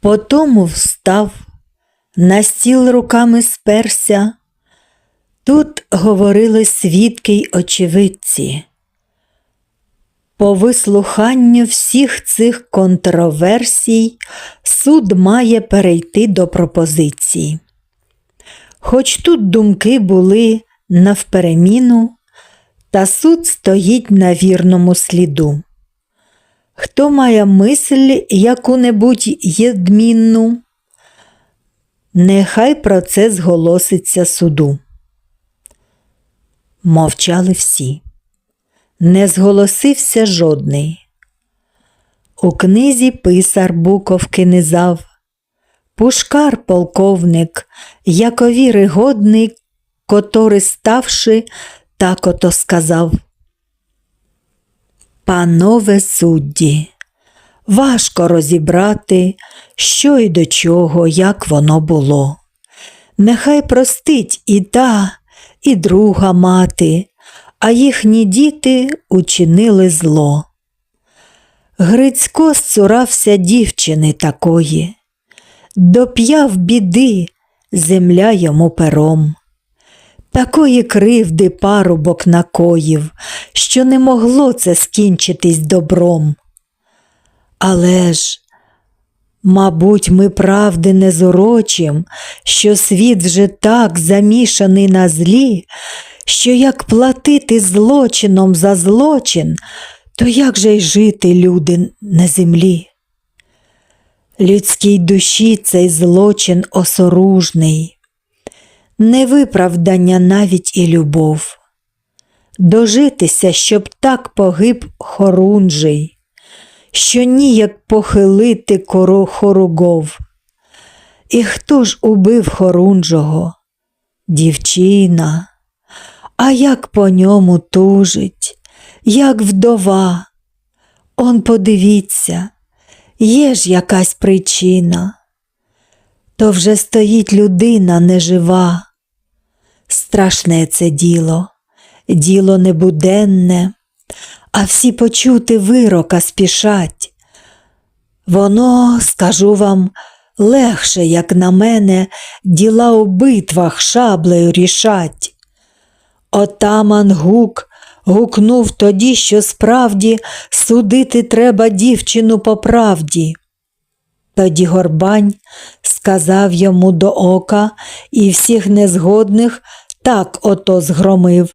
Потому встав, на стіл руками сперся. Тут говорили свідки й очевидці. По вислуханню всіх цих контроверсій суд має перейти до пропозиції. Хоч тут думки були навпереміну, та суд стоїть на вірному сліду. Хто має мисль яку-небудь єдмінну, нехай про це зголоситься суду. Мовчали всі. Не зголосився жодний. У книзі писар буковки низав, Пушкар полковник, якові годний, котори ставши, так ото сказав. Панове судді, важко розібрати, що й до чого, як воно було. Нехай простить і та, і друга мати, а їхні діти учинили зло. Грицько зцурався дівчини такої, доп'яв біди, земля йому пером. Такої кривди парубок накоїв, що не могло це скінчитись добром. Але ж, мабуть, ми правди не зорочим, що світ вже так замішаний на злі, що як платити злочином за злочин, то як же й жити люди на землі? Людській душі цей злочин осоружний, невиправдання навіть і любов. Дожитися, щоб так погиб хорунжий, що ніяк похилити коро хоругов. І хто ж убив хорунжого? Дівчина. А як по ньому тужить, як вдова. Он подивіться, є ж якась причина. То вже стоїть людина нежива. Страшне це діло, діло небуденне, а всі почути вирока спішать. Воно, скажу вам, легше, як на мене, діла у битвах шаблею рішать. Отаман гук гукнув тоді, що справді судити треба дівчину по правді. Тоді Горбань сказав йому до ока і всіх незгодних так ото згромив,